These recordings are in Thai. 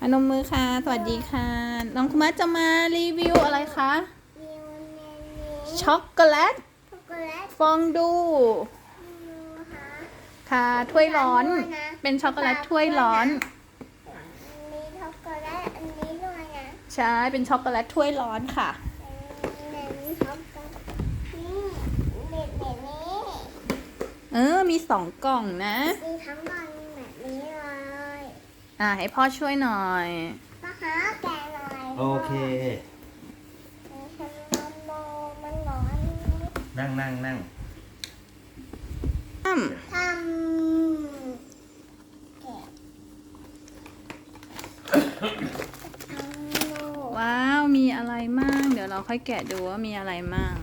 พนมมือค่ะ สวัสดีค่ะ น้องคุมัสจะมารีวิวอะไรคะมีวันนี้ช็อกโกแลตช็อกโกแลต ฟองดูดูค่ะค่ะ ถ้วยร้อนด้วยนะเป็นช็อกโกแลตถ้วยร้อนมีช็อกโกแลตอันนี้ด้วยนะใช่ เป็นช็อกโกแลตถ้วยร้อนค่ะเป็นช็อกโกแลตนี่เด็ดแบบนี้เออ มีสองกล่องนะมีทั้งวันแบบนี้เลย อ่าให้พ่อช่วยหน่อยนะคะแกะหน่อยโอเคมีขนมโบมันร้อนนั่งนั่งนั่งอ้ำทำแกะทำโลว้าว มีอะไรมั่งเดี๋ยวเราค่อยแกะดูว่ามีอะไรมั่ง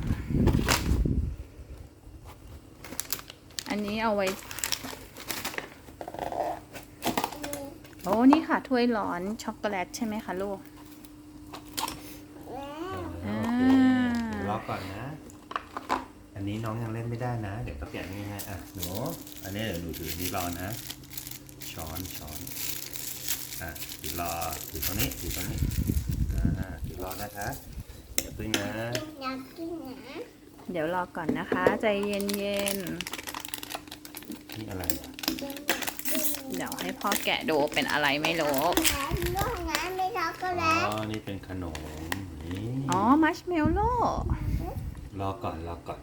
อันนี้เอาไว้ โอ้นี่ค่ะถ้วยร้อนช็อกโกแลตใช่ไหมคะลูกแล้วอ่าโอเคเดี๋ยวรอก่อนนะ อันนี้น้องยังเล่นไม่ได้นะ เดี๋ยวก็แกะง่ายๆอะหนูอันนี้เดี๋ยวหนูถือนี่รอนะ ช้อนช้อนอะถือรอถือตรงนี้ถือตรงนี้อ่าถือรอนะคะเดี๋ยวพึ่งนะอยากกินนะเดี๋ยวรอก่อนนะคะ ใจเย็นนี่อะไรอะกินอยากกินๆ เดี๋ยวให้พ่อแกะดูเป็นอะไรไม่รู้แล้วด้วยนะไม่ช็อกโกแลอ๋ตอ นี่เป็นขนม นี่อ๋อ มัชเมลโล่ รอก่อน รอก่อน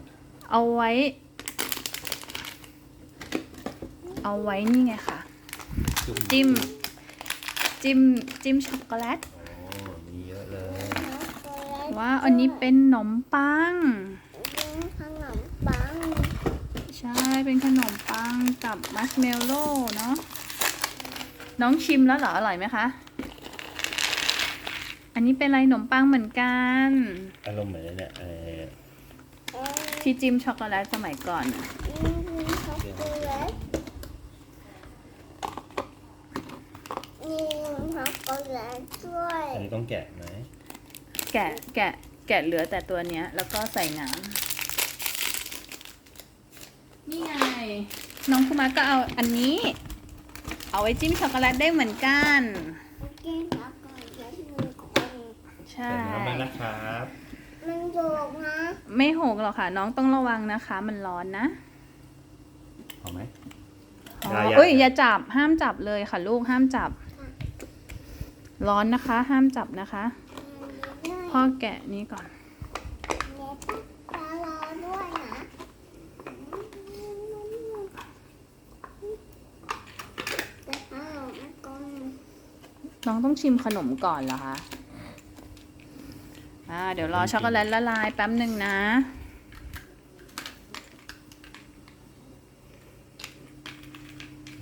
เอาไว้ เอาไว้นี่ไงค่ะ จิ้ม จิ้ม จิ้มช็อกโกแลต โอ้ มีเยอะเลย ช็อกโกแลตว่าอันนี้เป็นขนมปังกินขนมปัง ใช่ เป็นขนมปังกับมัชเมลโล่เนาะ น้องชิมแล้วเหรอ อร่อยไหมคะ อันนี้เป็นอะไรขนมปังเหมือนกัน อารมณ์เหมือนเนี่ยเออเอ้ยที่จิ้มช็อกโกแลตสมัยก่อนน่ะกินช็อกโกแลตนี่ช็อกโกแลตด้วยอันนี้ต้องแกะไหม แกะแกะแกะเหลือแต่ตัวเนี้ย แล้วก็ใส่น้ำ นี่ไง น้องคุมาก็เอาอันนี้ เอาไว้จิ้มช็อกโกแลตได้เหมือนกัน กินช็อกโกแลตหนึ่งคนใช่แกะน้ำมันนะครับมันโยกนะไม่หกหรอกค่ะ น้องต้องระวังนะคะ มันร้อนนะเอาไหม อ๋ออย่าอย่า เอ้ยอย่าจับห้ามจับเลยค่ะ ลูกห้ามจับ ร้อนนะคะ ห้ามจับนะคะ พ่อแกะนี้ก่อนเน็ตตาลอด้วยนะแต่ถ้าเราไม่กล น้องต้องชิมขนมก่อนเหรอคะ อ่า เดี๋ยวรอช็อกโกแลตละลายแป๊บหนึ่งนะ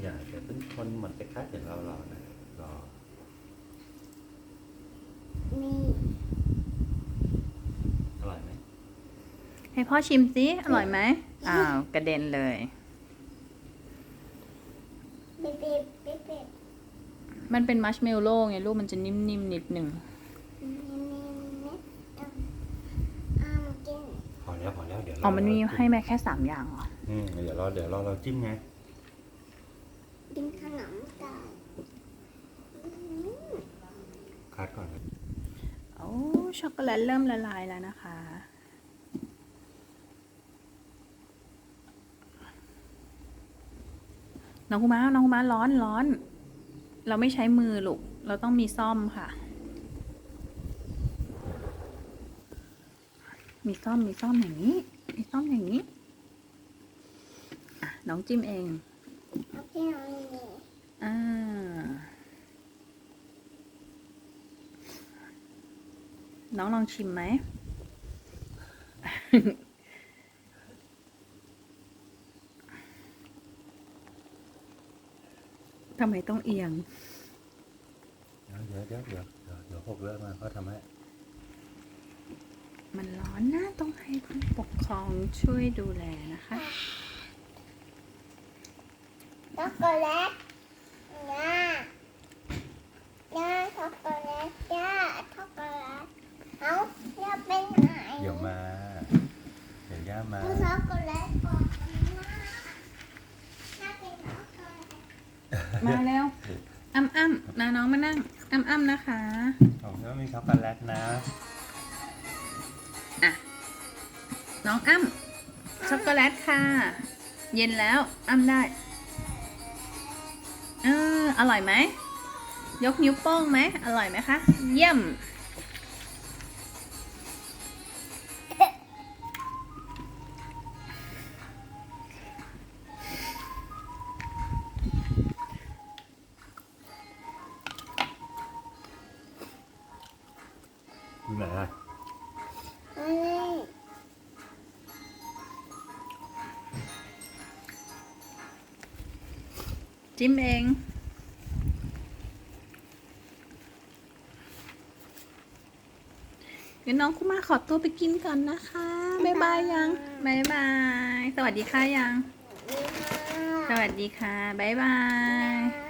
อย่าเดี๋ยวเพิ่งคนหมดไปคัดเดี๋ยวเรารอนะรอมีอร่อยไหมให้พ่อชิมสิ อร่อยไหมอ้าว กระเด็นเลยบีบบีบบีบบีบ มันเป็นมัชเมลโล่ไงลูกมันจะนิ่มๆนิดหนึ่งมีมีมีอ่ามันกินพอแล้วพอแล้วเดี๋ยวรอ๋อมันมีเราให้แม่แค่สามอย่างเหรออืมเดี๋ยวรอเดี๋ยวรอเราจิ้มไงกินขนมกันคัดก่อนนะโอ้ช็อกโกแลตเริ่มละลายแล้วนะคะน้องกุมาน้องกุมาร้อนร้อน เราไม่ใช้มือลูก เราต้องมีซ่อมค่ะ มีซ่อม มีซ่อมอย่างนี้ มีซ่อมอย่างนี้อะน้องจิ้มเองเอาพี่น้องนี่อ่าน้องลองชิมไหม ทำไมต้องเอียง เดี๋ยวเดี๋ยวเดี๋ยวเดี๋ยวเดี๋ยวหกเรื่องมาเขาทำให้มันร้อนนะต้องให้ผู้ปกครองช่วยดูแลนะคะ ช็อกโกแลตย่าย่าช็อกโกแลตย่าช็อกโกแลตเอาย่าเป็นไหนเดี๋ยวมา เดี๋ยวย่ามา เอาช็อกโกแลตก่อนนะย่าเป็ นช็อกโกแลตมาแล้วอ้ำอ้ำมาน้องมานั่งชอ้ำอ้ำนะคะของก็มีช็อกโกแลตนะอะน้องอ้ำช็อกโกแลตค่ะ เย็นแล้วอ้ำได้เอออร่อยไหมยกนิ้วโป้งไหมอร่อยไหมคะ เยี่ยม จิ้มเองเดี๋ยวน้องคุมาขอตัวไปกินก่อนนะคะ บ๊ายบายยัง บ๊ายบาย สวัสดีค่ะยังนี่สวัสดีค่ะ บ๊ายบายค่ะ